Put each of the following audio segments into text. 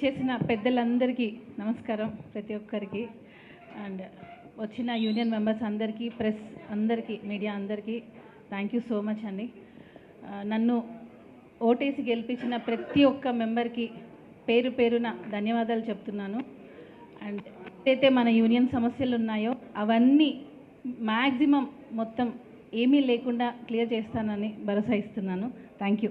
చేసిన పెద్దలందరికీ నమస్కారం ప్రతి ఒక్కరికి. అండ్ వచ్చిన యూనియన్ మెంబర్స్ అందరికీ ప్రెస్ అందరికీ మీడియా అందరికీ థ్యాంక్ యూ సో మచ్ అండి. నన్ను ఓటేసి గెలిపించిన ప్రతి ఒక్క మెంబర్కి పేరు పేరున ధన్యవాదాలు చెప్తున్నాను. అండ్ ఏదైతే మన యూనియన్ సమస్యలు ఉన్నాయో అవన్నీ మ్యాక్సిమం మొత్తం ఏమీ లేకుండా క్లియర్ చేస్తానని భరోసా ఇస్తున్నాను. Thank you.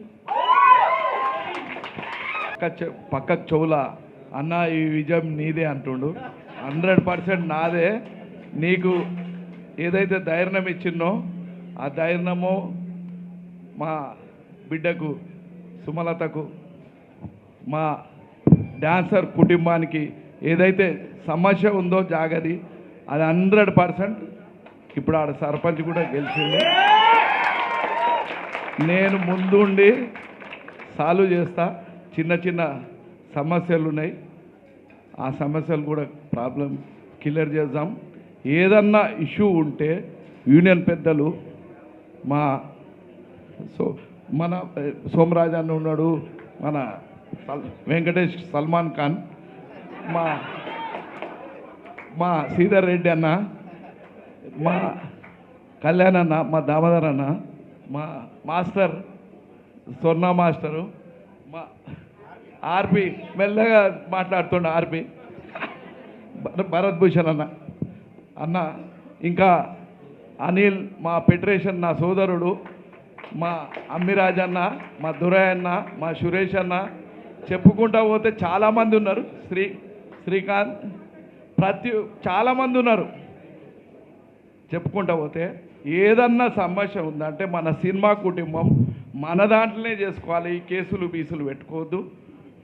పక్క చె- చెవుల అన్న ఈ విజయం నీదే అంటుండు. హండ్రెడ్ పర్సెంట్ నాదే. నీకు ఏదైతే ధైర్యం ఇచ్చిందో ఆ ధైర్యము మా బిడ్డకు సుమలతకు మా డాన్సర్ కుటుంబానికి ఏదైతే సమస్య ఉందో జాగది అది హండ్రెడ్ పర్సెంట్ ఇప్పుడు ఆడ సర్పంచ్ కూడా గెలిచింది. నేను ముందుండి సాల్వ్ చేస్తా. చిన్న చిన్న సమస్యలు ఉన్నాయి ఆ సమస్యలు కూడా ప్రాబ్లం క్లియర్ చేద్దాం. ఏదన్నా ఇష్యూ ఉంటే యూనియన్ పెద్దలు మా సో మన ఏ, సోమరాజ్ అన్న ఉన్నాడు మన సల్- వెంకటేష్ సల్మాన్ ఖాన్ మా మా శ్రీధర్ రెడ్డి అన్న మా కళ్యాణ్ అన్న మా దామోదర్ అన్న మా మాస్టర్ స్వర్ణ మాస్టరు మా ఆర్పి మెల్లగా మాట్లాడుతుండ ఆర్పి. భరత్ భూషణ్ అన్న. అన్న ఇంకా అనిల్ మా ఫెడరేషన్ నా సోదరుడు మా అమ్మిరాజ్ అన్న మా దురయ్య అన్న మా సురేష్ అన్న. చెప్పుకుంటా పోతే చాలామంది ఉన్నారు. శ్రీ శ్రీకాంత్ ప్రతి చాలామంది ఉన్నారు. చెప్పుకుంటా పోతే ఏదన్నా సమస్య ఉందంటే మన సినిమా కుటుంబం మన దాంట్లోనే చేసుకోవాలి. ఈ కేసులు బీసులు పెట్టుకోవద్దు.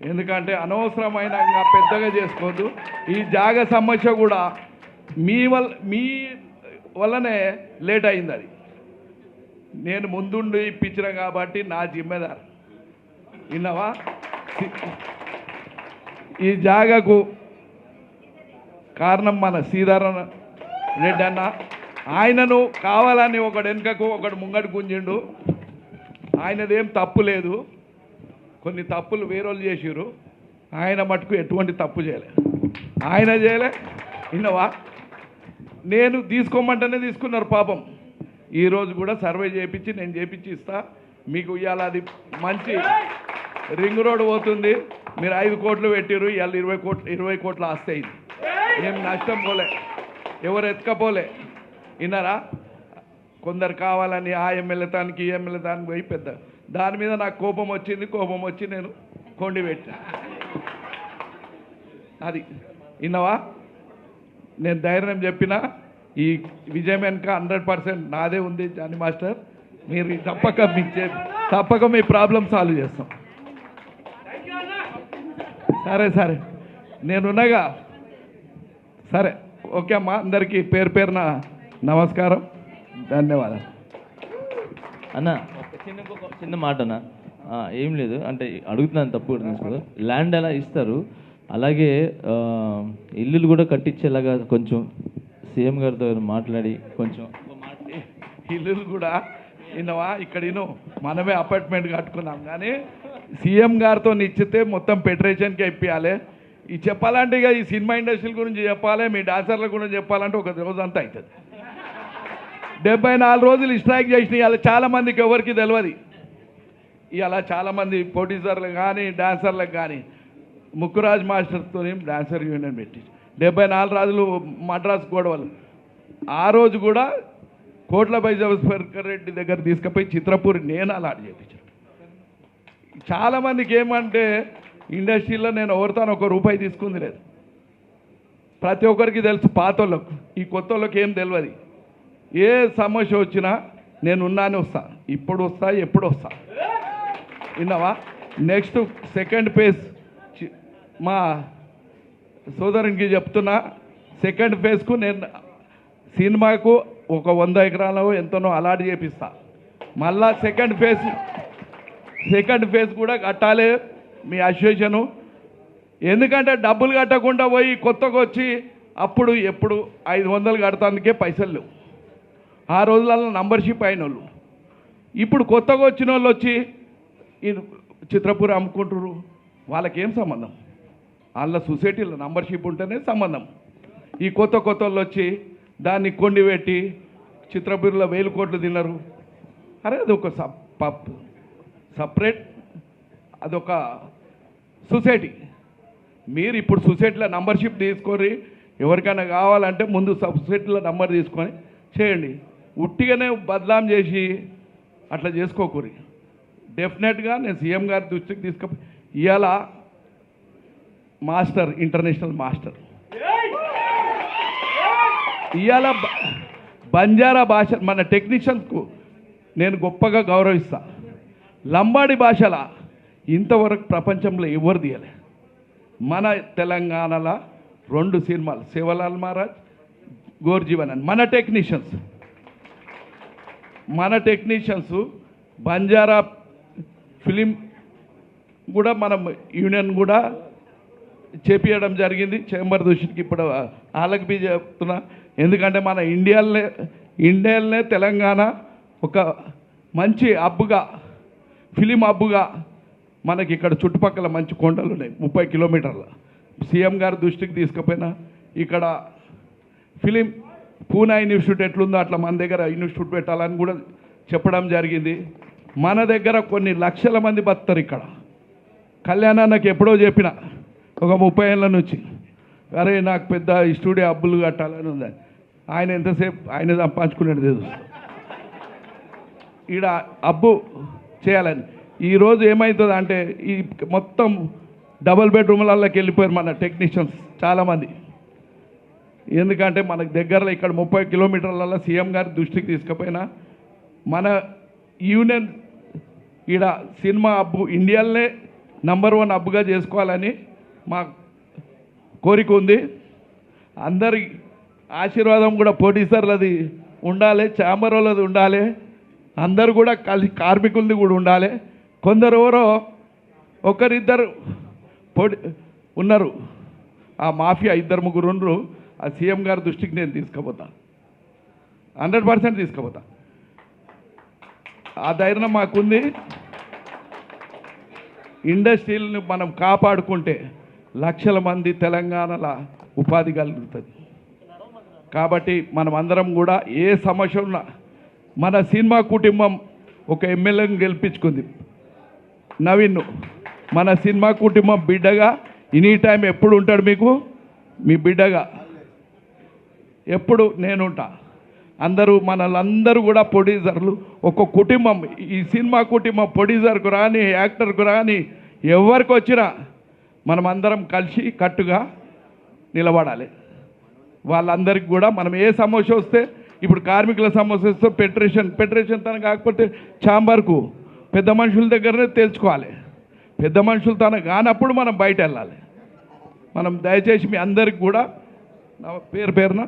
ఎందుకంటే అనవసరమైన పెద్దగా చేసుకోవద్దు. ఈ జాగ సమస్య కూడా మీ వల్ల మీ వల్లనే లేట్ అయింది అది. నేను ముందుండి ఇప్పించిన కాబట్టి నా జిమ్మెదారు విన్నావా? ఈ జాగకు కారణం మన శ్రీధరన్ రెడ్డి అన్న. ఆయనను కావాలని ఒకడు వెనుకకు ఒకడు ముంగడు గుంజిండు. ఆయనదేం తప్పు లేదు. కొన్ని తప్పులు వేరోళ్ళు చేసిరు ఆయన మటుకు ఎటువంటి తప్పు చేయలే. ఆయన చేయలే. విన్నవా? నేను తీసుకోమంటేనే తీసుకున్నారు పాపం. ఈరోజు కూడా సర్వే చేయించి నేను చేయించి ఇస్తా. మీకు ఇవాళ అది మంచి రింగ్ రోడ్ పోతుంది. మీరు ఐదు కోట్లు పెట్టిర్రు ఇవాళ ఇరవై కోట్లు ఇరవై కోట్ల ఆస్తి అయింది. ఏం నష్టం పోలే. ఎవరు ఎత్తుకపోలే. విన్నారా? కొందరు కావాలని ఆ ఎమ్మెల్యే తానికి ఈ ఎమ్మెల్యే తానికి పోయి పెద్ద దాని మీద నాకు కోపం వచ్చింది కోపం వచ్చి నేను కొండి పెట్టా. అది విన్నావా? నేను ధైర్యం చెప్పిన ఈ విజయం వెనుక హండ్రెడ్ పర్సెంట్ నాదే ఉంది జాని మాస్టర్. మీరు తప్పక మీ తప్పక మీ ప్రాబ్లం సాల్వ్ చేస్తాం. సరే సరే. నేనున్నగా సరే. ఓకే అమ్మా అందరికీ పేరు పేరున నమస్కారం. ధన్యవాదాలు. అన్నా చిన్న చిన్న మాటనా? ఏం లేదు. అంటే అడుగుతున్నాను తప్పు కూడా తీసుకో ల్యాండ్ ఎలా ఇస్తారు? అలాగే ఇల్లులు కూడా కట్టించేలాగా కొంచెం సీఎం గారితో మాట్లాడి కొంచెం ఇల్లులు కూడా విన్నవా? ఇక్కడ ఇను మనమే అపార్ట్మెంట్ కట్టుకున్నాం. కానీ సీఎం గారితో ఇచ్చితే మొత్తం ఫెడరేషన్కే ఇప్పించాలి ఈ చెప్పాలంటే ఇక ఈ సినిమా ఇండస్ట్రీ గురించి చెప్పాలి మీ డాన్సర్ల గురించి చెప్పాలంటే ఒక రోజు అంతా అవుతుంది. డెబ్బై నాలుగు రోజులు స్ట్రైక్ చేసిన ఇవాళ చాలామందికి ఎవరికి తెలియదు ఇలా చాలామంది ప్రొడ్యూసర్లకు కానీ డాన్సర్లకు కానీ ముక్కురాజ్ మాస్టర్తో డాన్సర్ యూనియన్ పెట్టి డెబ్బై నాలుగు రోజులు మద్రాస్ గొడవలు. ఆ రోజు కూడా కోట్ల జవస్కర్ రెడ్డి దగ్గర తీసుకుపోయి చిత్రపూరి నేను అలా చేయించాను చాలామందికి ఏమంటే ఇండస్ట్రీలో నేను ఎవరితోనో ఒక రూపాయి తీసుకుంది లేదు. ప్రతి ఒక్కరికి తెలుసు పాత వాళ్ళకు ఈ కొత్త వాళ్ళకి ఏం తెలియదు ఏ సమస్య వచ్చినా నేను ఉన్నానే వస్తా. ఇప్పుడు వస్తా ఎప్పుడు వస్తా. విన్నావా? నెక్స్ట్ సెకండ్ ఫేజ్ చి- మా సోదరునికి చెప్తున్నా. సెకండ్ ఫేజ్కు నేను సినిమాకు ఒక వంద ఎకరాలు ఎంతనో అలాట్ చేపిస్తా. మళ్ళా సెకండ్ ఫేజ్ సెకండ్ ఫేజ్ కూడా కట్టాలి మీ అసోసియేషను ఎందుకంటే డబ్బులు కట్టకుండా పోయి కొత్తగా వచ్చి అప్పుడు ఎప్పుడు ఐదు వందలు కడతానికే పైసలు లేవు. ఆ రోజులలో నంబర్షిప్ అయిన వాళ్ళు ఇప్పుడు కొత్తగా వచ్చిన వాళ్ళు వచ్చి ఇది చిత్రపూర్ అమ్ముకుంటారు వాళ్ళకేం సంబంధం? వాళ్ళ సొసైటీలో నంబర్షిప్ ఉంటేనే సంబంధం. ఈ కొత్త కొత్త వాళ్ళు వచ్చి దాన్ని కొండి పెట్టి చిత్రపూర్లో వేలు కోట్లు తిన్నారు. అరే ఒక సప్ సపరేట్ అదొక సొసైటీ. మీరు ఇప్పుడు సొసైటీలో నంబర్షిప్ తీసుకొని ఎవరికైనా కావాలంటే ముందు సొసైటీలో నంబర్ తీసుకొని చేయండి. ఉట్టిగానే బదలాం చేసి అట్లా చేసుకోకూరి. డెఫినెట్గా నేను సీఎం గారి దృష్టికి తీసుకు ఇవాళ మాస్టర్ ఇంటర్నేషనల్ మాస్టర్. ఇవాళ బంజారా భాష మన టెక్నీషియన్స్కు నేను గొప్పగా గౌరవిస్తా. లంబాడి భాషల ఇంతవరకు ప్రపంచంలో ఎవరు తీయలే. మన తెలంగాణలో రెండు సినిమాలు శివలాల్ మహారాజ్ గోర్జీవన్ అని మన టెక్నీషియన్స్ మన టెక్నీషియన్స్ బంజారా ఫిలిం కూడా మనం యూనియన్ కూడా చేపియడం జరిగింది. చేంబర్ దృష్టికి ఇప్పుడు వాళ్ళకి బి చెప్తున్నా. ఎందుకంటే మన ఇండియాలనే ఇండియాలనే తెలంగాణ ఒక మంచి హబ్బుగా ఫిలిం హబ్బుగా మనకి ఇక్కడ చుట్టుపక్కల మంచి కొండలు ఉన్నాయి ముప్పై కిలోమీటర్ల. సీఎం గారి దృష్టికి తీసుకుపోయినా ఇక్కడ ఫిలిం పూనా ఇన్స్టిట్యూట్ ఎట్లుందో అట్లా మన దగ్గర ఇన్స్టిట్యూట్ పెట్టాలని కూడా చెప్పడం జరిగింది. మన దగ్గర కొన్ని లక్షల మంది బతారు ఇక్కడ. కళ్యాణానికి ఎప్పుడో చెప్పిన ఒక ముప్పై ఏళ్ళ నుంచి. అరే నాకు పెద్ద ఈ స్టూడియో అబ్బులు కట్టాలని ఉంది ఆయన ఎంతసేపు ఆయన సంపాదించుకునేది తెలుసు ఈడ అబ్బు చేయాలని. ఈరోజు ఏమవుతుంది అంటే ఈ మొత్తం డబుల్ బెడ్రూమ్లలోకి వెళ్ళిపోయారు మన టెక్నీషియన్స్ చాలామంది. ఎందుకంటే మనకు దగ్గరలో ఇక్కడ ముప్పై కిలోమీటర్లలో సీఎం గారి దృష్టికి తీసుకుపోయినా మన యూనియన్ ఈడ సినిమా అబ్బు ఇండియాలనే నంబర్ వన్ అబ్బుగా చేసుకోవాలని మా కోరిక ఉంది. అందరి ఆశీర్వాదం కూడా పోటీసర్లది ఉండాలి చాంబర్ వాళ్ళది ఉండాలి. అందరు కూడా కలిసి కార్మికులది కూడా ఉండాలి. కొందరు ఎవరో ఒకరిద్దరు పొడి ఉన్నారు. ఆ మాఫియా ఇద్దరు ముగ్గురు ఆ సీఎం గారి దృష్టికి నేను తీసుకుపోతా. హండ్రెడ్ పర్సెంట్ తీసుకుపోతా. ఆ ధైర్యం మాకుంది. ఇండస్ట్రీలను మనం కాపాడుకుంటే లక్షల మంది తెలంగాణలో ఉపాధి కలుగుతుంది. కాబట్టి మనం అందరం కూడా ఏ సమస్య ఉన్నా మన సినిమా కుటుంబం ఒక ఎమ్మెల్యేని గెలిపించుకుంది. నవీన్ మన సినిమా కుటుంబం బిడ్డగా ఎనీ టైం ఎప్పుడు ఉంటాడు మీకు? మీ బిడ్డగా. ఎప్పుడు నేనుంటా. అందరూ మనలందరూ కూడా ప్రొడ్యూసర్లు. ఒక కుటుంబం ఈ సినిమా కుటుంబం ప్రొడ్యూసర్కు రాని యాక్టర్కు రాని ఎవరికి వచ్చినా మనం అందరం కలిసి కట్టుగా నిలబడాలి. వాళ్ళందరికీ కూడా మనం ఏ సమస్య వస్తే ఇప్పుడు కార్మికుల సమస్య వస్తే ఫెడరేషన్ ఫెడరేషన్ తన కాకపోతే ఛాంబర్కు పెద్ద మనుషుల దగ్గరనే తెలుసుకోవాలి పెద్ద మనుషులు తన కానప్పుడు మనం బయట వెళ్ళాలి మనం దయచేసి మీ అందరికి కూడా నా పేరు పేరున